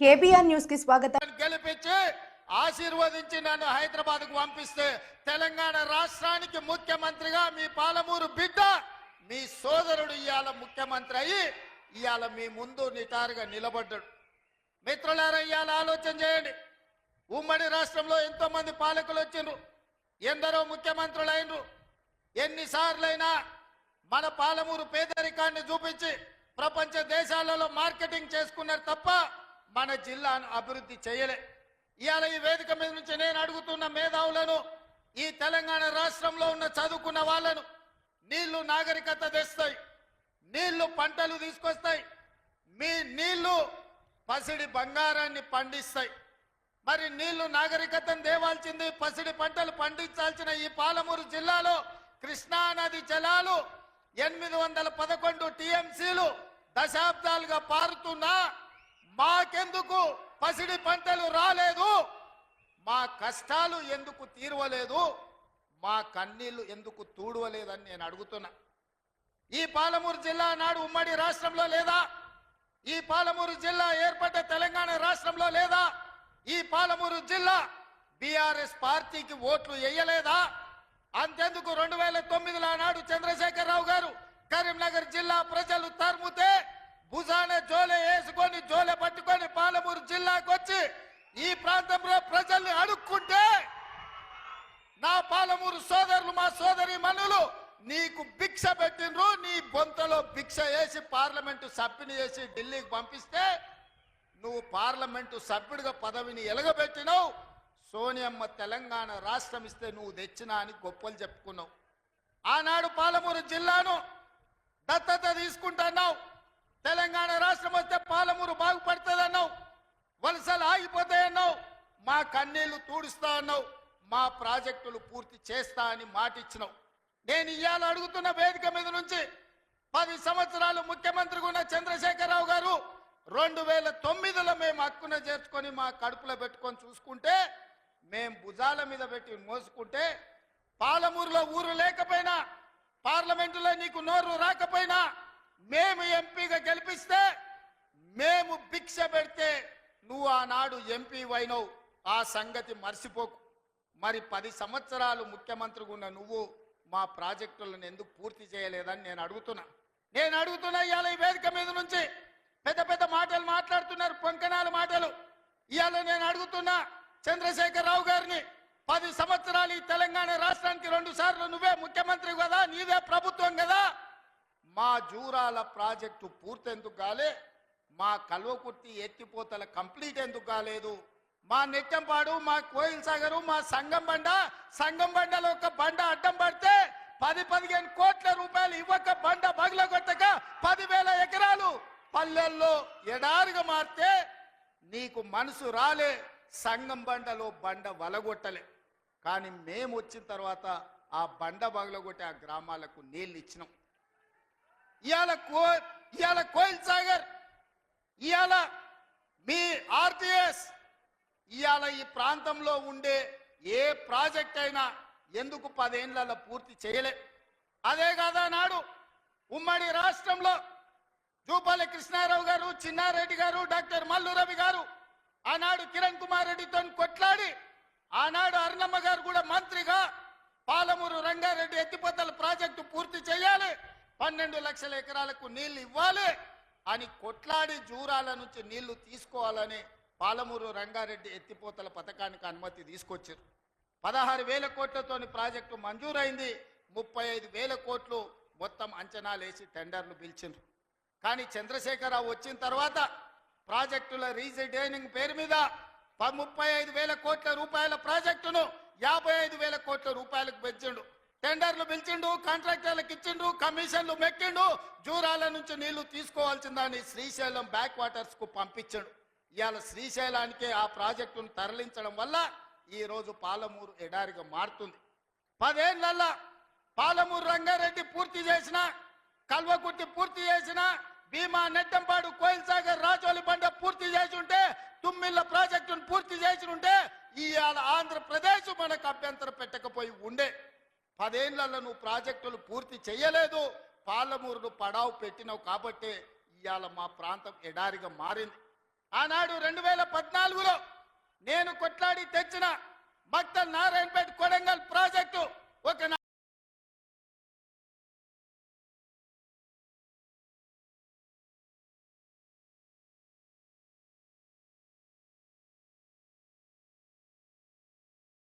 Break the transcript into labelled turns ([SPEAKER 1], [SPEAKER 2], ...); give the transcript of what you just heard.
[SPEAKER 1] KBR న్యూస్కి స్వాగతం.
[SPEAKER 2] గెలిపించి ఆశీర్వదించి నన్ను హైదరాబాద్కు పంపిస్తే తెలంగాణ రాష్ట్రానికి ముఖ్యమంత్రిగా మీ పాలమూరు బిడ్డ మీ సోదరుడు ఇవాళ ముఖ్యమంత్రి అయ్యి ఇవాళ మీ ముందు నిటారుగా నిలబడ్డాడు. మిత్రులారా ఇవాళ ఆలోచన చేయండి. ఉమ్మడి రాష్ట్రంలో ఎంతో మంది పాలకులు వచ్చిండ్రు ఎందరో ముఖ్యమంత్రులు అయినరు. ఎన్నిసార్లైనా మన పాలమూరు పేదరికాన్ని చూపించి ప్రపంచ దేశాలలో మార్కెటింగ్ చేసుకున్నారు తప్ప మన జిల్లాను అభివృద్ధి చేయలే. ఇవాళ ఈ వేదిక మీద నుంచి నేను అడుగుతున్న మేధావులను ఈ తెలంగాణ రాష్ట్రంలో ఉన్న చదువుకున్న వాళ్ళను నీళ్ళు నాగరికత తెస్తాయి. నీళ్ళు పంటలు తీసుకొస్తాయి. మీ నీళ్ళు పసిడి బంగారాన్ని పండిస్తాయి. మరి నీళ్ళు నాగరికతను దేవాల్సింది పసిడి పంటలు పండించాల్సిన ఈ పాలమూరు జిల్లాలో కృష్ణా నది జలాలు ఎనిమిది వందల పదకొండు టీఎంసీలు దశాబ్దాలుగా పారుతున్నా మాకెందుకు? పసిడి పంటలు రాలేదు. మా కష్టాలు ఎందుకు తీరవలేదు? మా కన్నీళ్ళు ఎందుకు తూడవలేదని నేను అడుగుతున్నా. ఈ పాలమూరు జిల్లా నాడు ఉమ్మడి రాష్ట్రంలో లేదా? ఈ పాలమూరు జిల్లా ఏర్పడ్డ తెలంగాణ రాష్ట్రంలో లేదా? ఈ పాలమూరు జిల్లా బీఆర్ఎస్ పార్టీకి ఓట్లు వేయలేదా? అంతెందుకు రెండు వేల తొమ్మిదిలో నాడు చంద్రశేఖరరావు గారు కరీంనగర్ జిల్లా ప్రజలు తర్ము ప్రాంతంలో ప్రజల్ని అడుక్కుంటే నా పాలమూరు సోదరులు మా సోదరి మనులు నీకు భిక్ష పెట్టినరు నీ బొంతలో భిక్ష వేసి పార్లమెంటు సభ్యుని చేసి ఢిల్లీకి పంపిస్తే నువ్వు పార్లమెంటు సభ్యుడిగా పదవిని ఎలగబెట్టినావు. సోనియమ్మ తెలంగాణ రాష్ట్రం ఇస్తే నువ్వు తెచ్చినా అని గొప్పలు చెప్పుకున్నావు. ఆనాడు పాలమూరు జిల్లాను దత్తత తీసుకుంటున్నావు. తెలంగాణ రాష్ట్రం వస్తే పాలమూరు బాగుపడుతుందన్నావు. వలసలు ఆగిపోతాయన్నావు మా కన్నీళ్ళు తూడుస్తా అన్నావు. మా ప్రాజెక్టులు పూర్తి చేస్తా అని మాటిచ్చినావు నేను ఇవాళ అడుగుతున్న వేదిక మీద నుంచి పది సంవత్సరాలు ముఖ్యమంత్రిగా ఉన్న చంద్రశేఖరరావు గారు రెండు వేల తొమ్మిదిలో మేము హక్కున చేర్చుకొని మా కడుపులో పెట్టుకొని చూసుకుంటే మేము భుజాల మీద పెట్టి మోసుకుంటే పాలమూరులో ఊరు లేకపోయినా పార్లమెంటులో నీకు నోరు రాకపోయినా మేము ఎంపీగా గెలిపిస్తే మేము భిక్ష పెడితే నువ్వు ఆనాడు ఎంపీ అయినవు. ఆ సంగతి మర్చిపోకు. మరి పది సంవత్సరాలు ముఖ్యమంత్రిగా ఉన్న నువ్వు మా ప్రాజెక్టులను ఎందుకు పూర్తి చేయలేదని నేను అడుగుతున్నా. నేను అడుగుతున్నా ఇవాళ ఈ వేదిక మీద నుంచి. పెద్ద పెద్ద మాటలు మాట్లాడుతున్నారు పొంకనాల మాటలు. ఇవాళ నేను అడుగుతున్నా చంద్రశేఖరరావు గారిని పది సంవత్సరాలు ఈ తెలంగాణ రాష్ట్రానికి రెండు సార్లు నువ్వే ముఖ్యమంత్రి కదా నీవే ప్రభుత్వం కదా. మా జూరాల ప్రాజెక్టు పూర్తెందుకు కాలే? మా కల్వకుర్తి ఎత్తిపోతల కంప్లీట్ ఎందుకు కాలేదు? మా నెట్టంపాడు మా కోయిల్ సాగరు మా సంగం బండ సంగం బండలో ఒక బండ అడ్డం పడితే పది పదిహేను కోట్ల రూపాయలు ఇవ్వక బండ బగలగొట్టక పదివేల ఎకరాలు. పల్లెల్లో ఎడారిగా మారితే నీకు మనసు రాలే సంగం బండలో బండ వలగొట్టలే. కానీ మేము వచ్చిన తర్వాత ఆ బండ బగలగొట్టి ఆ గ్రామాలకు నీళ్ళు ఇచ్చినాం. ఇవాళ కో ఇవాళ కోయిల్ సాగర్ ఇవాళ మీ ఆర్టీఎస్ ఇవాళ ఈ ప్రాంతంలో ఉండే ఏ ప్రాజెక్ట్ అయినా ఎందుకు పదేళ్ళలో పూర్తి చేయలే? అదే కాదా నాడు ఉమ్మడి రాష్ట్రంలో జూపాలి కృష్ణారావు గారు చిన్నారెడ్డి గారు డాక్టర్ మల్లు రవి గారు ఆనాడు కిరణ్ కుమార్ రెడ్డితో కొట్లాడి ఆనాడు అరుణమ్మ గారు కూడా మంత్రిగా పాలమూరు రంగారెడ్డి ఎత్తిపోతల ప్రాజెక్టు పూర్తి చేయాలి. పన్నెండు లక్షల ఎకరాలకు నీళ్ళు ఇవ్వాలి. అని కొట్లాడి జూరాల నుంచి నీళ్ళు తీసుకోవాలని పాలమూరు రంగారెడ్డి ఎత్తిపోతల పథకానికి అనుమతి తీసుకొచ్చారు. పదహారు వేల కోట్లతోని ప్రాజెక్టు మంజూరైంది. ముప్పై ఐదు వేల కోట్లు మొత్తం అంచనాలు వేసి టెండర్లు పిలిచిండ్రు. కానీ చంద్రశేఖరరావు వచ్చిన తర్వాత ప్రాజెక్టుల రీజైనింగ్ పేరు మీద ప- ముప్పై ఐదు వేల కోట్ల రూపాయల ప్రాజెక్టును యాభై ఐదు వేల కోట్ల రూపాయలకు పెంచిండు. టెండర్లు పిలిచిండు కాంట్రాక్టర్లకు ఇచ్చిండు కమిషన్లు మెక్కిండు జూరాల నుంచి నీళ్ళు తీసుకోవాల్సిందని శ్రీశైలం బ్యాక్ వాటర్స్కు పంపించాడు. ఇవాళ శ్రీశైలానికే ఆ ప్రాజెక్టును తరలించడం వల్ల ఈరోజు పాలమూరు ఎడారిగా మారుతుంది. పదేళ్ళల్లా పాలమూరు రంగారెడ్డి పూర్తి చేసిన కల్వకుర్తి పూర్తి చేసిన భీమా నెట్టంపాడు కోయిల్ సాగర్ రాజోలి బండ పూర్తి చేసి ఉంటే తుమ్మిళ్ళ ప్రాజెక్టును పూర్తి చేసి ఉంటే ఇవాళ ఆంధ్రప్రదేశ్ మనకు అభ్యంతరం పెట్టకపోయి ఉండే. పదేళ్ళలో నువ్వు ప్రాజెక్టులు పూర్తి చేయలేదు పాలమూరును పడావు పెట్టినావు కాబట్టి ఇవాళ మా ప్రాంతం ఎడారిగా మారింది. ఆనాడు రెండు వేల పద్నాలుగులో నేను కొట్లాడి తెచ్చిన భక్త నారాయణపేట కొడంగల్ ప్రాజెక్టు ఒక